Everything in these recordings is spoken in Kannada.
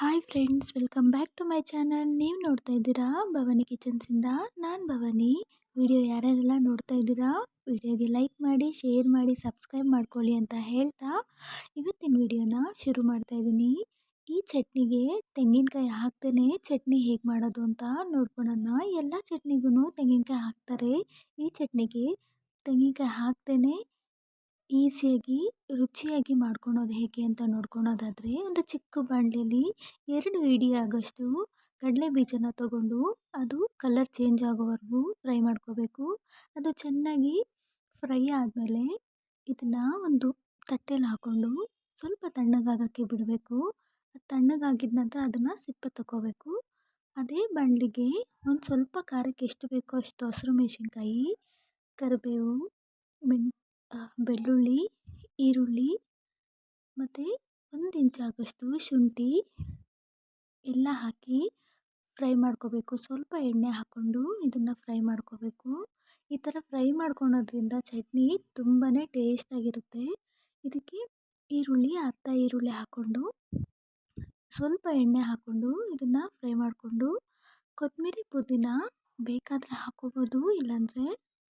Hi friends welcome back to my channel ನೀವು ನೋಡ್ತಾ ಇದ್ದೀರಾ ಭವಾನಿ ಕಿಚನ್ಸಿಂದ ನಾನು ಭವಾನಿ. ವಿಡಿಯೋ ಯಾರ್ಯಾರೆಲ್ಲ ನೋಡ್ತಾ ಇದ್ದೀರಾ, ವಿಡಿಯೋಗೆ ಲೈಕ್ ಮಾಡಿ, ಶೇರ್ ಮಾಡಿ, ಸಬ್ಸ್ಕ್ರೈಬ್ ಮಾಡ್ಕೊಳ್ಳಿ ಅಂತ ಹೇಳ್ತಾ ಇವತ್ತಿನ ವಿಡಿಯೋನ ಶುರು ಮಾಡ್ತಾ ಇದ್ದೀನಿ. ಈ ಚಟ್ನಿಗೆ ತೆಂಗಿನಕಾಯಿ ಹಾಕ್ತೇನೆ. ಚಟ್ನಿ ಹೇಗೆ ಮಾಡೋದು ಅಂತ ನೋಡ್ಕೊಳೋಣ. ಎಲ್ಲ ಚಟ್ನಿಗೂ ತೆಂಗಿನಕಾಯಿ ಹಾಕ್ತಾರೆ. ಈ ಚಟ್ನಿಗೆ ತೆಂಗಿನಕಾಯಿ ಹಾಕ್ತೇನೆ. ಈಸಿಯಾಗಿ, ರುಚಿಯಾಗಿ ಮಾಡ್ಕೊಳೋದು ಹೇಗೆ ಅಂತ ನೋಡ್ಕೊಳೋದಾದರೆ, ಒಂದು ಚಿಕ್ಕ ಬಾಣಲಿಯಲ್ಲಿ ಎರಡು ಇಡಿ ಆಗೋಷ್ಟು ಕಡಲೆ ಬೀಜನ ತಗೊಂಡು ಅದು ಕಲರ್ ಚೇಂಜ್ ಆಗೋವರೆಗೂ ಫ್ರೈ ಮಾಡ್ಕೋಬೇಕು. ಅದು ಚೆನ್ನಾಗಿ ಫ್ರೈ ಆದಮೇಲೆ ಇದನ್ನು ಒಂದು ತಟ್ಟೆಲಿ ಹಾಕ್ಕೊಂಡು ಸ್ವಲ್ಪ ತಣ್ಣಗಾಗೋಕ್ಕೆ ಬಿಡಬೇಕು. ಅದು ತಣ್ಣಗಾಗಿದ ನಂತರ ಅದನ್ನು ಸಿಪ್ಪೆ ತಗೋಬೇಕು ಅದೇ ಬಾಣಲಿಗೆ ಒಂದು ಸ್ವಲ್ಪ ಖಾರಕ್ಕೆ ಎಷ್ಟು ಬೇಕೋ ಅಷ್ಟು ಹಸಿರು ಮೆಣಸಿನ್ಕಾಯಿ, ಕರಿಬೇವು, ಮೆಣ್ ಬೆಳ್ಳುಳ್ಳಿ, ಈರುಳ್ಳಿ ಮತ್ತು ಒಂದು ಇಂಚಾಗಷ್ಟು ಶುಂಠಿ ಎಲ್ಲ ಹಾಕಿ ಫ್ರೈ ಮಾಡ್ಕೋಬೇಕು. ಸ್ವಲ್ಪ ಎಣ್ಣೆ ಹಾಕ್ಕೊಂಡು ಇದನ್ನು ಫ್ರೈ ಮಾಡ್ಕೋಬೇಕು. ಈ ಥರ ಫ್ರೈ ಮಾಡ್ಕೊಳೋದ್ರಿಂದ ಚಟ್ನಿ ತುಂಬಾ ಟೇಸ್ಟಾಗಿರುತ್ತೆ ಇದಕ್ಕೆ ಈರುಳ್ಳಿ, ಅರ್ಧ ಈರುಳ್ಳಿ ಹಾಕ್ಕೊಂಡು ಸ್ವಲ್ಪ ಎಣ್ಣೆ ಹಾಕ್ಕೊಂಡು ಇದನ್ನು ಫ್ರೈ ಮಾಡಿಕೊಂಡು ಕೊತ್ತಂಬರಿ ಪುದೀನ ಬೇಕಾದರೆ ಹಾಕ್ಕೋಬೋದು ಇಲ್ಲಾಂದರೆ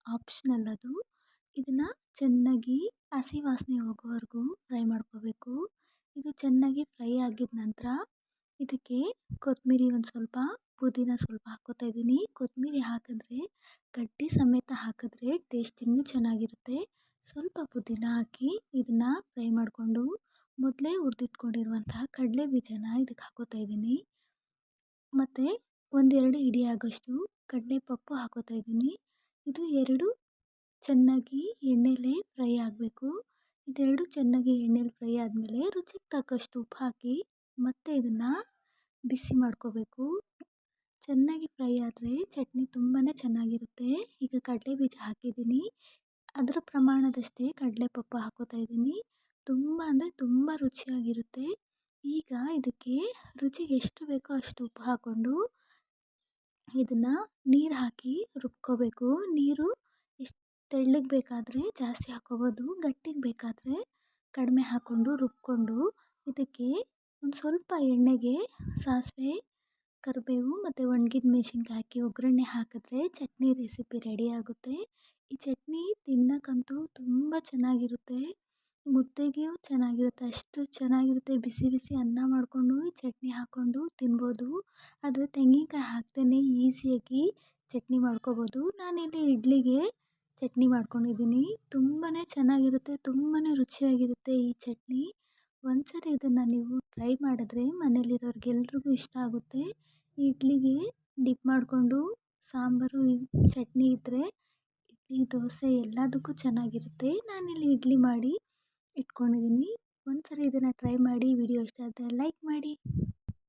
ಆಪ್ಷನಲ್ ಅದು. ಇದನ್ನು ಚೆನ್ನಾಗಿ ಹಸಿ ವಾಸನೆ ಹೋಗೋವರೆಗೂ ಫ್ರೈ ಮಾಡ್ಕೋಬೇಕು. ಇದು ಚೆನ್ನಾಗಿ ಫ್ರೈ ಆಗಿದ ನಂತರ ಇದಕ್ಕೆ ಕೊತ್ತಂಬರಿ ಒಂದು ಸ್ವಲ್ಪ ಪುದೀನ ಸ್ವಲ್ಪ ಹಾಕ್ಕೋತಾ ಇದ್ದೀನಿ. ಕೊತ್ತಂಬರಿ ಹಾಕಿದ್ರೆ, ಗಡ್ಡೆ ಸಮೇತ ಹಾಕಿದ್ರೆ ಟೇಸ್ಟ್ ಇನ್ನೂ ಚೆನ್ನಾಗಿರುತ್ತೆ. ಸ್ವಲ್ಪ ಪುದೀನ ಹಾಕಿ ಇದನ್ನು ಫ್ರೈ ಮಾಡಿಕೊಂಡು ಮೊದಲೇ ಹುರಿದಿಟ್ಕೊಂಡಿರುವಂತಹ ಕಡಲೆ ಬೀಜನ ಇದಕ್ಕೆ ಹಾಕೋತಾ ಇದ್ದೀನಿ. ಮತ್ತು ಒಂದೆರಡು ಹಿಡಿ ಆಗೋಷ್ಟು ಕಡಲೆ ಪಪ್ಪು ಹಾಕೋತಾ ಇದ್ದೀನಿ. ಇದು ಎರಡು ಚೆನ್ನಾಗಿ ಎಣ್ಣೆಲೇ ಫ್ರೈ ಆಗಬೇಕು. ಇದೆರಡು ಚೆನ್ನಾಗಿ ಎಣ್ಣೆಲಿ ಫ್ರೈ ಆದಮೇಲೆ ರುಚಿಗೆ ತಕ್ಕಷ್ಟು ಉಪ್ಪು ಹಾಕಿ ಮತ್ತೆ ಇದನ್ನು ಬಿಸಿ ಮಾಡ್ಕೋಬೇಕು. ಚೆನ್ನಾಗಿ ಫ್ರೈ ಆದರೆ ಚಟ್ನಿ ತುಂಬಾ ಚೆನ್ನಾಗಿರುತ್ತೆ. ಈಗ ಕಡಲೆ ಬೀಜ ಹಾಕಿದ್ದೀನಿ. ಅದರ ಪ್ರಮಾಣದಷ್ಟೇ ಕಡಲೆ ಪಪ್ಪು ಹಾಕ್ಕೋತಾ ಇದ್ದೀನಿ. ತುಂಬ ಅಂದರೆ ತುಂಬ ರುಚಿಯಾಗಿರುತ್ತೆ. ಈಗ ಇದಕ್ಕೆ ರುಚಿಗೆ ಎಷ್ಟು ಬೇಕೋ ಅಷ್ಟು ಉಪ್ಪು ಹಾಕ್ಕೊಂಡು ಇದನ್ನು ನೀರು ಹಾಕಿ ರುಬ್ಕೋಬೇಕು. ನೀರು ಎಷ್ಟು ತೆಳ್ಳಗೆ ಬೇಕಾದರೆ ಜಾಸ್ತಿ ಹಾಕ್ಕೋಬೋದು ಗಟ್ಟಿಗೆ ಬೇಕಾದರೆ ಕಡಿಮೆ ಹಾಕ್ಕೊಂಡು ರುಬ್ಕೊಂಡು ಇದಕ್ಕೆ ಒಂದು ಸ್ವಲ್ಪ ಎಣ್ಣೆಗೆ ಸಾಸಿವೆ, ಕರಿಬೇವು ಮತ್ತು ಒಣಗಿದ ಮೆಣಸಿನ್ಕಾಯಿ ಹಾಕಿ ಒಗ್ಗರಣೆ ಹಾಕಿದ್ರೆ ಚಟ್ನಿ ರೆಸಿಪಿ ರೆಡಿ ಆಗುತ್ತೆ. ಈ ಚಟ್ನಿ ತಿನ್ನೋಕ್ಕಂತೂ ತುಂಬ ಚೆನ್ನಾಗಿರುತ್ತೆ. ಮುದ್ದೆಗೂ ಚೆನ್ನಾಗಿರುತ್ತೆ, ಅಷ್ಟು ಚೆನ್ನಾಗಿರುತ್ತೆ. ಬಿಸಿ ಬಿಸಿ ಅನ್ನ ಮಾಡಿಕೊಂಡು ಈ ಚಟ್ನಿ ಹಾಕ್ಕೊಂಡು ತಿನ್ಬೋದು. ಆದರೆ ತೆಂಗಿನಕಾಯಿ ಹಾಕ್ದೇ ಈಸಿಯಾಗಿ ಚಟ್ನಿ ಮಾಡ್ಕೋಬೋದು. ನಾನಿಲ್ಲಿ ಇಡ್ಲಿಗೆ ಚಟ್ನಿ ಮಾಡ್ಕೊಂಡಿದ್ದೀನಿ. ತುಂಬಾ ಚೆನ್ನಾಗಿರುತ್ತೆ ತುಂಬಾ ರುಚಿಯಾಗಿರುತ್ತೆ ಈ ಚಟ್ನಿ. ಒಂದ್ಸರಿ ಇದನ್ನು ನೀವು ಟ್ರೈ ಮಾಡಿದ್ರೆ ಮನೇಲಿರೋರ್ಗೆಲ್ರಿಗೂ ಇಷ್ಟ ಆಗುತ್ತೆ. ಇಡ್ಲಿಗೆ ಡಿಪ್ ಮಾಡಿಕೊಂಡು ಸಾಂಬಾರು ಚಟ್ನಿ ಇದ್ದರೆ ಇಡ್ಲಿ, ದೋಸೆ ಎಲ್ಲದಕ್ಕೂ ಚೆನ್ನಾಗಿರುತ್ತೆ. ನಾನಿಲ್ಲಿ ಇಡ್ಲಿ ಮಾಡಿ ಇಟ್ಕೊಂಡಿದ್ದೀನಿ. ಒಂದ್ಸರಿ ಇದನ್ನು ಟ್ರೈ ಮಾಡಿ, ವಿಡಿಯೋ ಇಷ್ಟ ಆದರೆ ಲೈಕ್ ಮಾಡಿ.